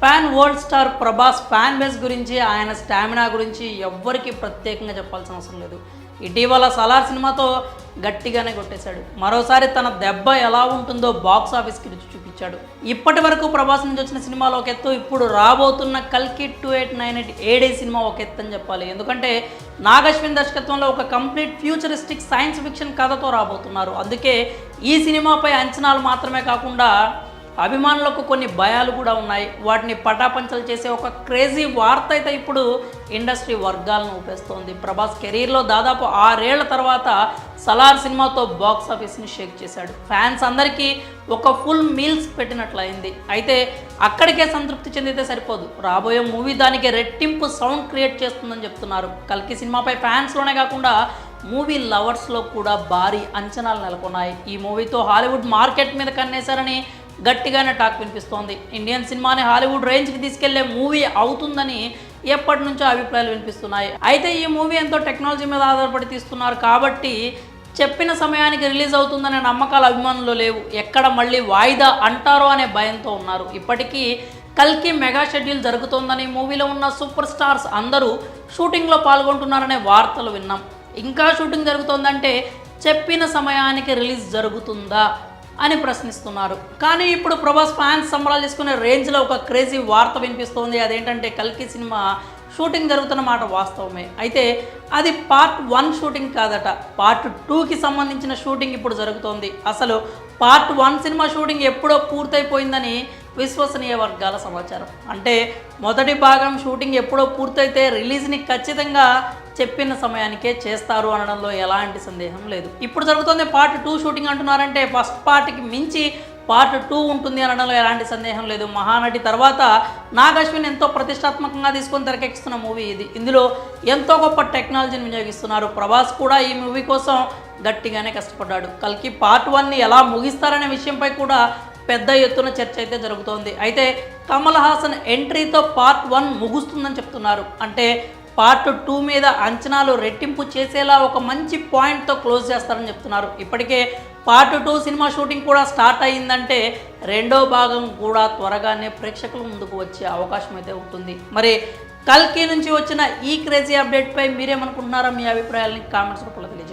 Fan world star Prabhas fan base గురించి ఆయన stamina గురించి ఎవ్వరికి ప్రత్యేకంగా చెప్పాల్సిన అవసరం లేదు. ఇటీవల సలార్ సినిమాతో గట్టిగానే కొట్టేశాడు. మరోసారి తన దెబ్బ ఎలా ఉంటుందో బాక్స్ ఆఫీస్కి రుచి చూపించాడు. ఇప్పటి వరకు ప్రభాస్ నుంచి వచ్చిన సినిమాలు ఒక ఎత్తు ఇప్పుడు రాబోతున్న కల్కి two eight nine eight AD cinema ఒక ఎత్తు అని చెప్పాలి. ఎందుకంటే నాగశ్విన్ దర్శకత్వంలో ఒక కంప్లీట్ ఫ్యూచరిస్టిక్ సైన్స్ ఫిక్షన్ కథతో రాబోతున్నారు. అందుకే ఈ సినిమాపై అంచనాలు మాత్రమే కాకుండా అభిమానులకు కొన్ని భయాలు కూడా ఉన్నాయి. వాటిని పటాపంచలు చేసే ఒక క్రేజీ వార్త అయితే ఇప్పుడు ఇండస్ట్రీ వర్గాలను ఊపేస్తోంది. ప్రభాస్ కెరీర్లో దాదాపు ఆరేళ్ళ తర్వాత సలార్ సినిమాతో బాక్స్ ఆఫీస్ని షేక్ చేశాడు. ఫ్యాన్స్ అందరికీ ఒక ఫుల్ మీల్స్ పెట్టినట్లయింది. అయితే అక్కడికే సంతృప్తి చెందితే సరిపోదు. రాబోయే మూవీ దానికి రెట్టింపు సౌండ్ క్రియేట్ చేస్తుందని చెప్తున్నారు. కల్కి సినిమాపై ఫ్యాన్స్లోనే కాకుండా మూవీ లవర్స్లో కూడా భారీ అంచనాలు నెలకొన్నాయి. ఈ మూవీతో హాలీవుడ్ మార్కెట్ మీద కన్నేశారని గట్టిగానే టాక్ వినిపిస్తోంది. ఇండియన్ సినిమాని హాలీవుడ్ రేంజ్కి తీసుకెళ్ళే మూవీ అవుతుందని ఎప్పటి నుంచో అభిప్రాయాలు వినిపిస్తున్నాయి. అయితే ఈ మూవీ ఎంతో టెక్నాలజీ మీద ఆధారపడి తీస్తున్నారు కాబట్టి చెప్పిన సమయానికి రిలీజ్ అవుతుందనే నమ్మకాలు అభిమానులు లేవు. ఎక్కడ మళ్ళీ వాయిదా అంటారో అనే భయంతో ఉన్నారు. ఇప్పటికీ కల్కి మెగా షెడ్యూల్ జరుగుతోందని మూవీలో ఉన్న సూపర్ స్టార్స్ అందరూ షూటింగ్లో పాల్గొంటున్నారనే వార్తలు విన్నాం. ఇంకా షూటింగ్ జరుగుతోందంటే చెప్పిన సమయానికి రిలీజ్ జరుగుతుందా? అని ప్రశ్నిస్తున్నారు. కానీ ఇప్పుడు ప్రభాస్ ఫ్యాన్స్ సంబరాలు చేసుకునే రేంజ్లో ఒక క్రేజీ వార్త వినిపిస్తోంది. అదేంటంటే కల్కి సినిమా షూటింగ్ జరుగుతున్న మాట వాస్తవమే. అయితే అది పార్ట్ వన్ షూటింగ్ కాదట. పార్ట్ టూకి సంబంధించిన షూటింగ్ ఇప్పుడు జరుగుతోంది. అసలు పార్ట్ వన్ సినిమా షూటింగ్ ఎప్పుడో పూర్తయిపోయిందని విశ్వసనీయ వర్గాల సమాచారం. అంటే మొదటి భాగం షూటింగ్ ఎప్పుడో పూర్తయితే రిలీజ్ని ఖచ్చితంగా చెప్పిన సమయానికే చేస్తారు అనడంలో ఎలాంటి సందేహం లేదు. ఇప్పుడు జరుగుతుంది పార్ట్ టూ షూటింగ్ అంటున్నారంటే ఫస్ట్ పార్ట్కి మించి పార్ట్ టూ ఉంటుంది అనడంలో ఎలాంటి సందేహం లేదు. మహానటి తర్వాత నాగ్ అశ్విన్ ఎంతో ప్రతిష్టాత్మకంగా తీసుకొని తెరకెక్కిస్తున్న మూవీ ఇది. ఇందులో ఎంతో గొప్ప టెక్నాలజీని వినియోగిస్తున్నారు. ప్రభాస్ కూడా ఈ మూవీ కోసం గట్టిగానే కష్టపడ్డాడు. కల్కి పార్ట్ వన్ని ఎలా ముగిస్తారనే విషయంపై కూడా పెద్ద ఎత్తున చర్చ అయితే జరుగుతోంది. అయితే కమల్ హాసన్ ఎంట్రీతో పార్ట్ వన్ ముగుస్తుందని చెప్తున్నారు. అంటే పార్ట్ టూ మీద అంచనాలు రెట్టింపు చేసేలా ఒక మంచి పాయింట్తో క్లోజ్ చేస్తారని చెప్తున్నారు. ఇప్పటికే పార్ట్ టూ సినిమా షూటింగ్ కూడా స్టార్ట్ అయ్యిందంటే రెండో భాగం కూడా త్వరగానే ప్రేక్షకుల ముందుకు వచ్చే అవకాశం అయితే ఉంటుంది. మరి కల్కి నుంచి వచ్చిన ఈ క్రేజీ అప్డేట్పై మీరేమనుకుంటున్నారో? మీ అభిప్రాయాలని కామెంట్స్ రూపంలో తెలియజేయండి